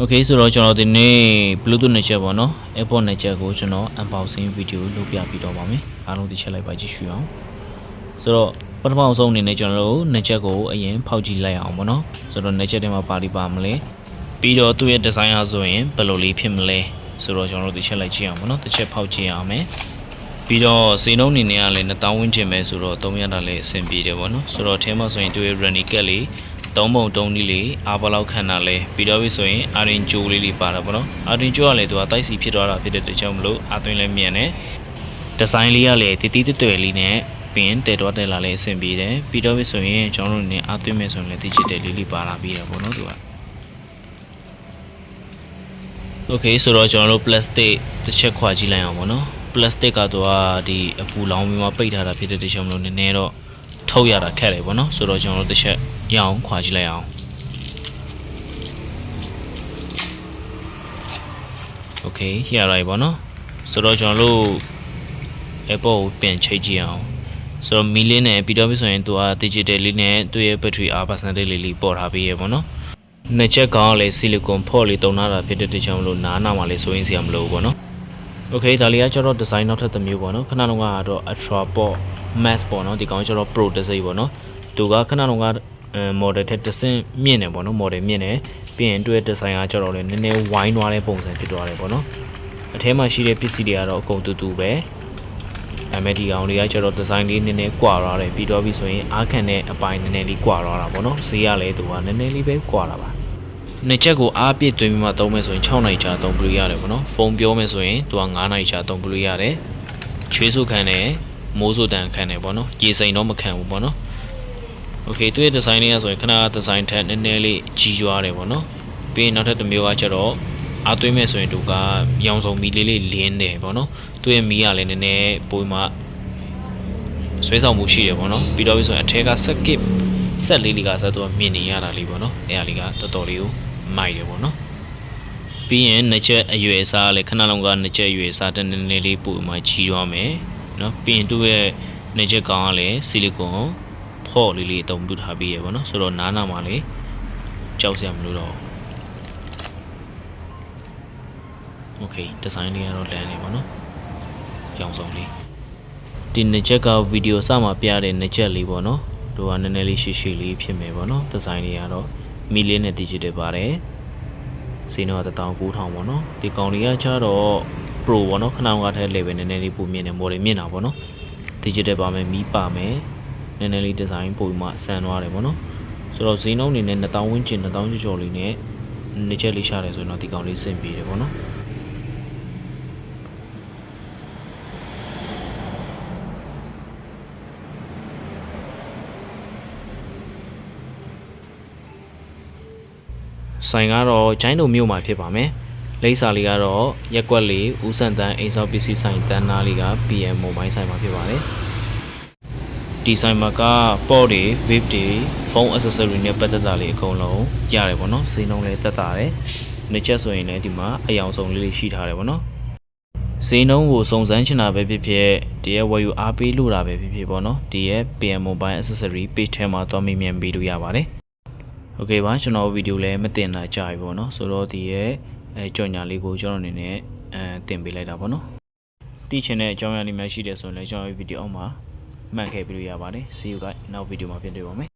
Okay ဆိုတော့ကျွန်တော်ဒီနေ့ Bluetooth နဲ့ချက်ပေါ့နော် AirPod နဲ့ချက်ကိုကျွန်တော် unboxing video လုပ်ပြပြီးတော့ပါမယ်အားလုံးသိချက်လိုက်ပါကြည့်ရှုအောင်ဆိုတော့ပထမဆုံးအနေနဲ့ကျွန်တော်တို့နှစ်ချက်ကိုအရင်ဖောက်ကြည့်လိုက်အောင်ပေါ့နော်ဆိုတော့နှစ်ချက်ထဲမှာပါလိပါမလဲပြီးတော့သူ့ရဲ့ design အားဆိုရင်ဘယ်လိုလေးဖြစ်မလဲဆိုတော့ကျွန်တော်တို့တစ်ချက်လိုက်ကြည့်အောင်ပေါ့နော်တစ်ချက်ဖောက်ကြည့်အောင်မယ်ပြီးတော့စေနှုန်းအနေနဲ့ကလည်း1000ဝန်းကျင်ပဲဆိုတော့300တာလည်းအဆင်ပြေတယ်ပေါ့နော်ဆိုတော့အဲထဲမှာဆိုရင်သူ့ရဲ့ running cat လေး သုံးပုံတုံးနည်းလေးအားဘလောက်ခံတာလဲပြီးတော့ပြီဆိုရင်အာရင်ဂျိုလေးလေးပါတာပေါ့နော်အာရင်ဂျိုကလည်းသူကတိုက်စီဖြစ်သွားတာဖြစ်တဲ့တကြောင်မလို့အာသွင်းလည်းမြန်တယ်ဒီဇိုင်းလေးကလည်းတည်တည်တွေ့လေးနဲ့ပင်တဲတော့တဲလာလည်းအဆင်ပြေတယ်ပြီးတော့ပြီဆိုရင်ကျွန်တော်တို့နေအာသွင်းမယ်ဆိုရင်လည်း digital လေးလေးပါလာပြီးတယ်ပေါ့နော်သူက Okay ဆိုတော့ကျွန်တော်တို့ plastic တစ်ချက်ခွာကြည့်လိုက်အောင်ပေါ့နော် plastic ကတော့ဒီအပူလောင်ပြီးမှပိတ်ထားတာဖြစ်တဲ့တကြောင်မလို့နည်းနည်းတော့ထုတ်ရတာခက်တယ်ပေါ့နော်ဆိုတော့ကျွန်တော်တို့တစ်ချက် ရအောင်ခွာကြည့်လိုက်အောင် Okay ရလိုက်ပေါ့နော်ဆိုတော့ကျွန်တော်တို့ Apple ကိုပြန်ချိတ်ကြည့်အောင်ဆိုတော့မီလင်းနဲ့ပြီးတော့ပြီဆိုရင်သူက digital လေးနဲ့သူ့ရဲ့ battery hour percentage လေးလေးပေါ်ထားပေးရပေါ့နော်နှစ်ချက်ကောင်းလည်းဆီလီကွန်ဖော့လေးတုံထားတာဖြစ်တဲ့တကြောင်မလို့နားနာမှာလေးစိုးရင်စရာမလိုဘူးပေါ့နော်။ Okay ဒါလေးကကျတော့ design နောက်ထပ်တစ်မျိုးပေါ့နော်။ခဏတော့ကတော့ Ultra Pop Max ပေါ့နော်။ဒီကောင်ကကျတော့ Pro design ပေါ့နော်။သူကခဏတော့ကအဲ model ထက်တစ်ဆင့်မြင့်တယ်ပေါ့နော် model မြင့်တယ်ပြီးရင်တွေ့ design ကကျတော့လည်းနည်းနည်းဝိုင်းသွားတဲ့ပုံစံဖြစ်သွားတယ်ပေါ့နော်။အထဲမှာရှိတဲ့ပစ္စည်းတွေကတော့အကုန်တူတူပဲ။ဒါပေမဲ့ဒီကောင်လေးကကျတော့ design လေးနည်းနည်းကွာသွားတယ်ပြီးတော့ပြီဆိုရင်အားခံတဲ့အပိုင်းနည်းနည်းလေးကွာသွားတာပေါ့နော်။ဈေးကလည်းသူကနည်းနည်းလေးပဲကွာတာပါ။နှစ်ချက်ကိုအားပြည့်သွင်းပြီးမှသုံးမယ်ဆိုရင်6နိုင်ချာသုံးလို့ရတယ်ပေါ့နော်ဖုန်းပြောမယ်ဆိုရင်သူက9နိုင်ချာသုံးလို့ရတယ်ချွေးစုခံတယ်မိုးစုတန်ခံတယ်ပေါ့နော်ရေစိန်တော့မခံဘူးပေါ့နော် โอเคသူ့ရဲ့ဒီဇိုင်းလေးကဆိုရင်ခဏဒီဇိုင်းထက်နည်းနည်းလေးကြီးရွားတယ်ပေါ့နော်ပြီးရင်နောက်ထပ်တစ်မျိုးကကျတော့အားသွင်းမယ်ဆိုရင်သူကရောင်စုံမီလေးလေးလင်းတယ်ပေါ့နော်သူ့ရဲ့မီးကလည်းနည်းနည်းပိုမှဆွဲဆောင်မှုရှိတယ်ပေါ့နော်ပြီးတော့ပြီးဆိုရင်အထက်ကဆက်ကစ်ဆက်လေးလေးကဆက်သူကမြင်နေရတာလေးပေါ့နော်အဲ့ဒါလေးကတော်တော်လေးကို မိုက်တယ်ပေါ့နော်ပြီးရင်နှစ်ချက်အရွယ်စားလည်းခဏလုံးကနှစ်ချက်အရွယ်စားတဲ့နည်းနည်းလေးပို့မှကြီးသွားမယ်နော်ပြီးရင်သူ့ရဲ့နှစ်ချက်ကောင်ကလည်းဆီလီကွန် ဖော့လေးလေးအသုံးပြုထားပြီးရပေါ့နော်ဆိုတော့နားနာမှာလည်းကြောက်စရာမလိုတော့โอเคဒီဇိုင်းလေးကတော့လမ်းနေပါနော်ရောင်စုံလေးဒီနှစ်ချက်ကဗီဒီယိုစမှာပြတဲ့နှစ်ချက်လေးပေါ့နော်တို့ကနည်းနည်းလေးရှိရှိလေးဖြစ်မယ်ပေါ့နော်ဒီဇိုင်းလေးကတော့ မီလီနဲ့ digital ပါတယ်စီနောက19000ပေါ့နော်ဒီကောင်လေးကကျတော့ pro ပေါ့နော်ခဏကထဲ level နည်းနည်းလေးပုံမြင့်တယ် model မြင့်တာပေါ့နော် digital ပါမယ်မီးပါမယ် နည်းနည်းလေး design ပုံမှဆန်သွားတယ်ပေါ့နော်ဆိုတော့ဈေးနှုန်းအနေနဲ့1000ဝန်းကျင်1000ကျော်ကျော်လေးနဲ့နှစ်ချက်လေးရှာတယ်ဆိုရင်တော့ဒီကောင်လေးစင်ပြေတယ်ပေါ့နော်ဆိုင်ကတော့ဂျိုင်းတုံမြို့မှာဖြစ်ပါမယ်လိပ်စာလေးကတော့ရက်ကွက်လေးဦးစံတန်းအိမ်ဆောက်ပစ္စည်းဆိုင်တန်းနာလေးက PM Mobile ဆိုင်မှာဖြစ်ပါတယ် ဒီဆိုင်မှာကပေါ့တွေ vape တွေ phone accessory နဲ့ပတ်သက်တာလေးအကုန်လုံးရတယ်ပေါ့နော်စိမ်းလုံးလည်းတက်တာတယ်နေချက်ဆိုရင်လည်းဒီမှာအယောင်စုံလေးလေးရှိထားတယ်ပေါ့နော်ဈေးနှုန်းကိုစုံစမ်းချင်တာပဲဖြစ်ဖြစ်တရက်ဝယ်ယူအားပေးလို့တာပဲဖြစ်ဖြစ်ပေါ့နော်တရက် PM Mobile Accessory page ထဲမှာသွားမိမြန်ပေးလို့ရပါတယ်။ Okay ပါကျွန်တော်ဗီဒီယိုလည်းမတင်တာကြာပြီပေါ့နော်ဆိုတော့ဒီရဲ့အဲကြော်ညာလေးကိုကျွန်တော်အနေနဲ့အဲတင်ပေးလိုက်တာပေါ့နော်။သိချင်တဲ့အကြောင်းအရာလေးများရှိတယ်ဆိုရင်လည်းကျွန်တော်ဗီဒီယိုအောက်မှာ မှတ်ခဲ့ပြီးလို့ရပါတယ် see you guys နောက်ဗီဒီယိုမှာပြန်တွေ့ပါမယ်